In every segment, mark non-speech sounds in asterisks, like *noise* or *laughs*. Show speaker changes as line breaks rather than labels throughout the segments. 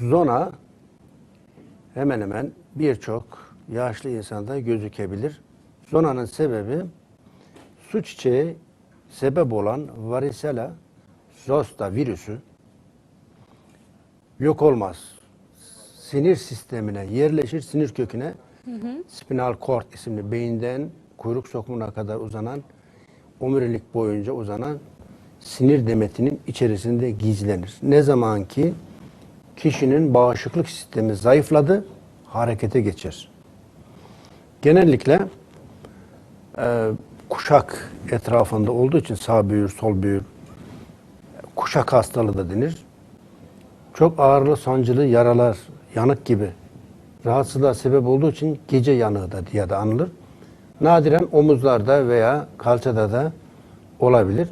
Zona hemen hemen birçok yaşlı insanda gözükebilir. Zonanın sebebi su çiçeği sebep olan varicella zoster virüsü yok olmaz. Sinir sistemine yerleşir, sinir köküne spinal cord isimli beyinden kuyruk sokumuna kadar uzanan omurilik boyunca uzanan sinir demetinin içerisinde gizlenir. Ne zaman ki kişinin bağışıklık sistemi zayıfladı, harekete geçer. Genellikle e, kuşak etrafında olduğu için sağ büyür, sol büyür, kuşak hastalığı da denir. Çok ağırlı sancılı yaralar, yanık gibi rahatsızlığa sebep olduğu için gece yanığı da diye de anılır. Nadiren omuzlarda veya kalçada da olabilir.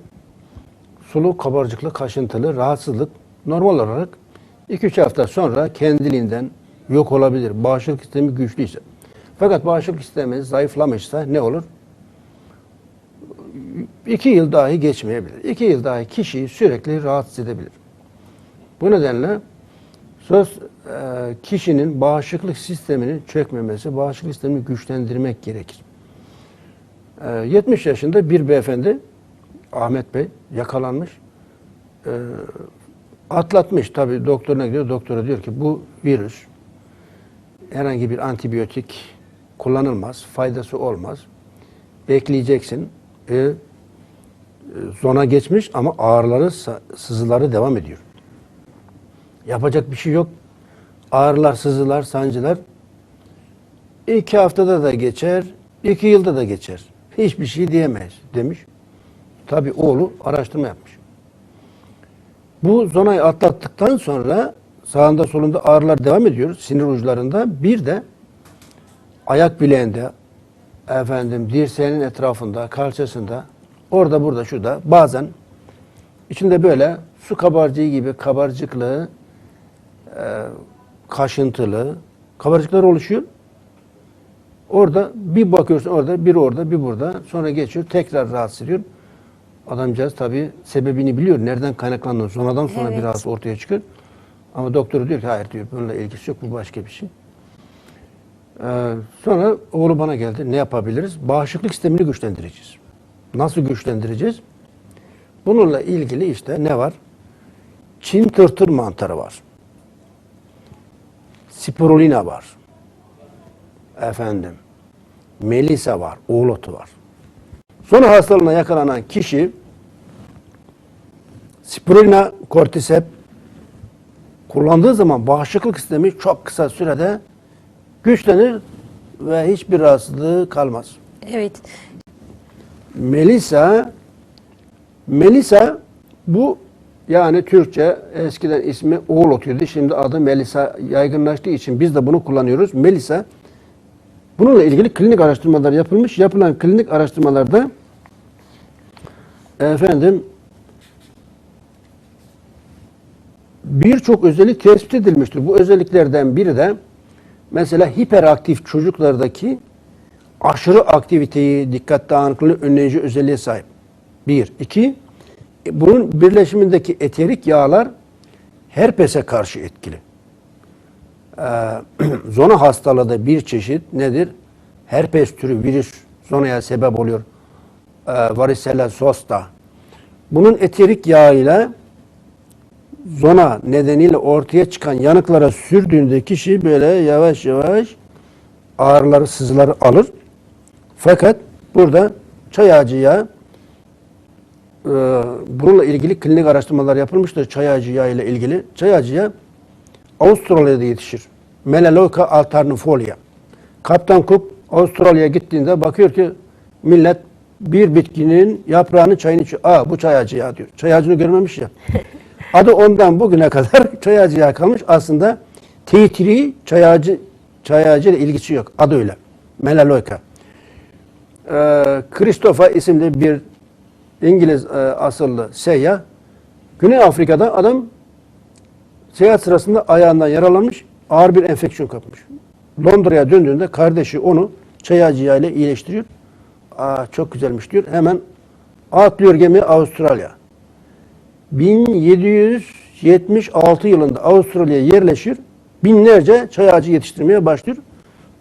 Sulu, kabarcıklı, kaşıntılı, rahatsızlık normal olarak 2-3 hafta sonra kendiliğinden yok olabilir. Bağışıklık sistemi güçlüyse. Fakat bağışıklık sistemi zayıflamışsa ne olur? 2 yıl dahi geçmeyebilir. 2 yıl dahi kişiyi sürekli rahatsız edebilir. Bu nedenle söz e, kişinin bağışıklık sisteminin çökmemesi, bağışıklık sistemini güçlendirmek gerekir. E, 70 yaşında bir beyefendi Ahmet Bey yakalanmış. Atlatmış tabii doktoruna gidiyor. Doktora diyor ki bu virüs herhangi bir antibiyotik kullanılmaz. Faydası olmaz. Bekleyeceksin. E, zona geçmiş ama ağrıları, sızıları devam ediyor. Yapacak bir şey yok. Ağrılar, sızılar, sancılar iki haftada da geçer, iki yılda da geçer. Hiçbir şey diyemeyiz demiş. Tabi oğlu araştırma yapmış. Bu zonayı atlattıktan sonra sağında solunda ağrılar devam ediyor sinir uçlarında. Bir de ayak bileğinde, efendim dirseğinin etrafında, kalçasında, orada burada şurada bazen içinde böyle su kabarcığı gibi kabarcıklı, e, kaşıntılı kabarcıklar oluşuyor. Orada bir bakıyorsun orada, bir orada, bir burada. Sonra geçiyor, tekrar rahatsız ediyor. Adamcağız tabii sebebini biliyor. Nereden kaynaklandığını sonradan sonra
Evet.
biraz ortaya çıkıyor. Ama doktoru diyor ki hayır diyor bununla ilgisi yok bu başka bir şey. Ee, sonra oğlu bana geldi. Ne yapabiliriz? Bağışıklık sistemini güçlendireceğiz. Nasıl güçlendireceğiz? Bununla ilgili işte ne var? Çin tırtır mantarı var. Spirulina var. Efendim. Melisa var. Oğlotu var. Sonra hastalığına yakalanan kişi spirulina kortisep kullandığı zaman bağışıklık sistemi çok kısa sürede güçlenir ve hiçbir rahatsızlığı kalmaz.
Evet.
Melisa Melisa bu yani Türkçe eskiden ismi oğul otuydu. Şimdi adı Melisa yaygınlaştığı için biz de bunu kullanıyoruz. Melisa bununla ilgili klinik araştırmalar yapılmış. Yapılan klinik araştırmalarda efendim birçok özellik tespit edilmiştir. Bu özelliklerden biri de mesela hiperaktif çocuklardaki aşırı aktiviteyi, dikkat dağınıklığı önleyici özelliğe sahip. Bir. iki e, bunun birleşimindeki eterik yağlar herpese karşı etkili. Ee, *clears throat* zona hastalığı da bir çeşit nedir? Herpes türü virüs zonaya sebep oluyor. Ee, varicella zoster. Bunun eterik yağıyla zona nedeniyle ortaya çıkan yanıklara sürdüğünde kişi böyle yavaş yavaş ağrıları, sızıları alır. Fakat burada çay ağacı e, bununla ilgili klinik araştırmalar yapılmıştır çay ağacı ile ilgili. Çay ağacı Avustralya'da yetişir. Melaleuca alternifolia. Kaptan Cook Avustralya'ya gittiğinde bakıyor ki millet bir bitkinin yaprağını çayını içiyor. Aa bu çay ağacı yağı diyor. Çay ağacını görmemiş ya. *laughs* Adı ondan bugüne kadar *laughs* çay ağacı yağı kalmış. Aslında tree çay ağacı, çay ile ilgisi yok. Adı öyle. Melaleuca. Ee, Christopher isimli bir İngiliz e, asıllı seyyah Güney Afrika'da adam seyahat sırasında ayağından yaralanmış, ağır bir enfeksiyon kapmış. Londra'ya döndüğünde kardeşi onu çay ağacı yağı ile iyileştiriyor. Aa, çok güzelmiş diyor. Hemen atlıyor gemi Avustralya. 1700 76 yılında Avustralya'ya yerleşir. Binlerce çay ağacı yetiştirmeye başlıyor.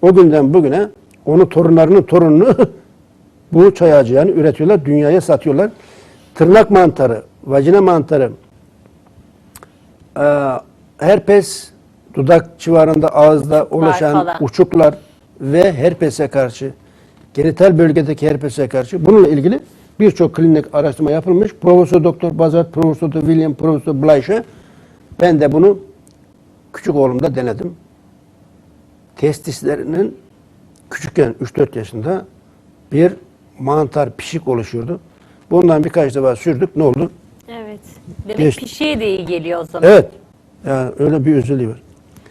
O günden bugüne onun torunlarının torununu *laughs* bu çay ağacı yani üretiyorlar, dünyaya satıyorlar. Tırnak mantarı, vajina mantarı, herpes, dudak civarında ağızda oluşan
falan.
uçuklar ve herpese karşı, genital bölgedeki herpese karşı bununla ilgili birçok klinik araştırma yapılmış. Profesör Doktor Bazart, Profesör Doktor William, Profesör Blayşe ben de bunu küçük oğlumda denedim. Testislerinin küçükken 3-4 yaşında bir mantar pişik oluşuyordu. Bundan birkaç defa sürdük. Ne oldu?
Evet. Demek
Geçti.
pişiye de iyi geliyor o zaman.
Evet. Yani öyle bir özelliği var.